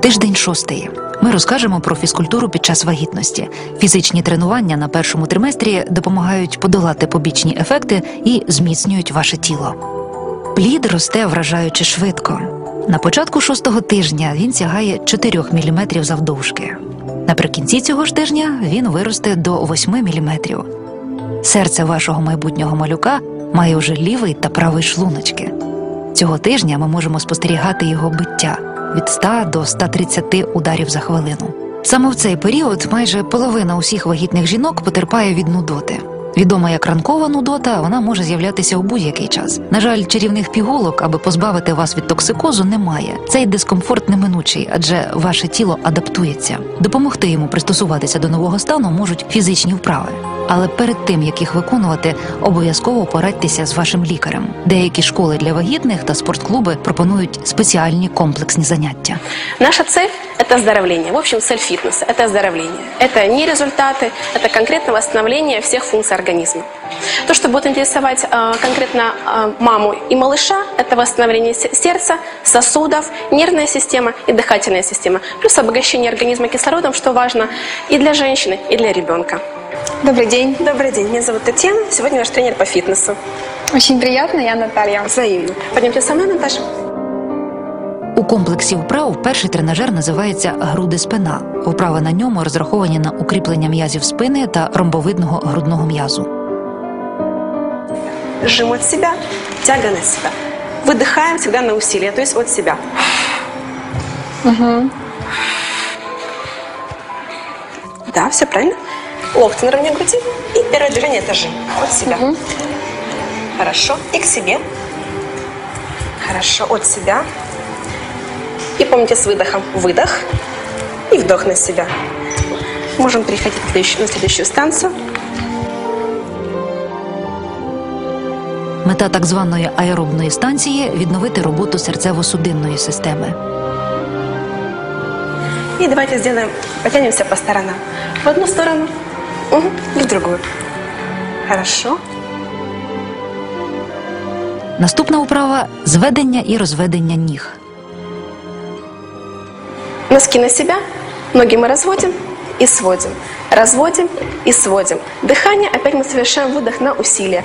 Тиждень шостий. Ми розкажемо про фізкультуру під час вагітності. Фізичні тренування на першому триместрі допомагають подолати побічні ефекти і зміцнюють ваше тіло. Плід росте вражаючи швидко. На початку шостого тижня він сягає 4 мм завдовжки. Наприкінці цього ж тижня він виросте до 8 мм. Серце вашого майбутнього малюка має уже лівий та правий шлуночки. Цього тижня ми можемо спостерігати його биття від 100 до 130 ударів за хвилину. Саме в цей період майже половина усіх вагітних жінок потерпає від нудоти. Відома як ранкова нудота, вона може з'являтися у будь-який час. На жаль, чарівних пігулок, аби позбавити вас від токсикозу, немає. Цей дискомфорт неминучий, адже ваше тіло адаптується. Допомогти йому пристосуватися до нового стану можуть фізичні вправи. Але перед тим як їх виконувати, обов'язково порадьтеся з вашим лікарем. Деякі школи для вагітних та спортклуби пропонують спеціальні комплексні заняття. Наша цель – это оздоровление. В общем, цель фитнеса – это оздоровление. Это не результаты, это конкретно восстановление всех функций организма. То, что будет интересовать э, конкретно э, маму и малыша, это восстановление се- сердца, сосудов, нервная система и дыхательная система. Плюс обогащение организма кислородом, что важно и для женщины, и для ребенка. Добрый день. Добрый день, меня зовут Татьяна, сегодня ваш тренер по фитнесу. Очень приятно, я Наталья. Взаимно. Пойдемте со мной, Наташа. У комплексі вправ перший тренажер називається груди спина. Вправи на ньому розраховані на укріплення м'язів спини та ромбовидного грудного м'язу. Жим от себя, тяга на себя. Выдыхаем всегда на усилие, то есть от себя. Да, все правильно. Локти на ровне груди. И первое движение это жим. От себя. Хорошо. И к себе. Хорошо. От себя. И помните с выдохом. Выдох. И вдох на себя. Можем переходить на следующую- на следующую станцию. Мета так званої аеробної станції відновити роботу серцево-судинної системи. И давайте сделаем, потянемся по сторонам. В одну сторону мгм, и в другую. Хорошо. Наступна вправа зведення і розведення ніг. Носки на себя, ноги мы разводим и сводим. Разводим и сводим. Дыхание, опять мы совершаем выдох на усилие.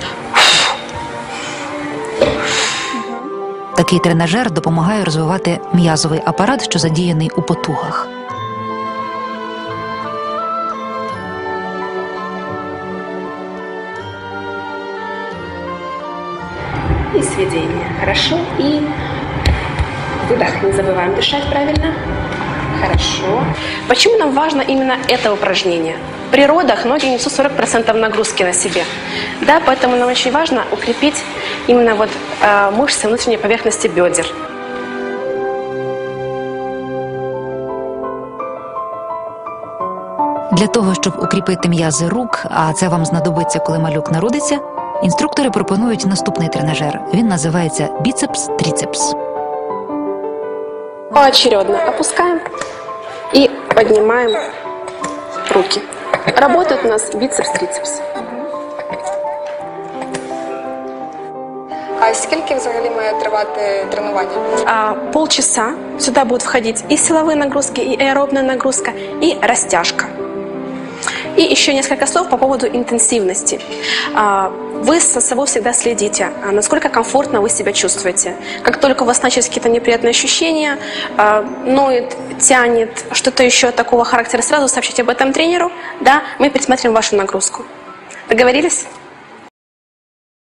Такий тренажер допомагає розвивати м'язовий апарат, що задіяний у потугах. И сведение. Хорошо. И выдох. Не забываем дышать правильно. Хорошо. Почему нам важно именно это упражнение? При родах ноги несут 40% нагрузки на себе. Да, поэтому нам очень важно укрепить именно вот э, мышцы внутренней поверхности бедер. Для того, щоб укріпити м'язи рук, а це вам знадобиться, коли малюк народиться, інструктори пропонують наступний тренажер. Він називається біцепс-тріцепс. Поочередно опускаем и поднимаем руки. Работает у нас бицепс-трицепс. А скільки взагалі має тривати тренування? А, полчаса сюда будут входить и силовые нагрузки, и аэробная нагрузка, и растяжка. И еще несколько слов по поводу интенсивности. А, вы со собой всегда следите, а, насколько комфортно вы себя чувствуете. Как только у вас начались какие-то неприятные ощущения, а, ноет, тянет, что-то еще такого характера, сразу сообщите об этом тренеру, да, мы пересмотрим вашу нагрузку. Договорились?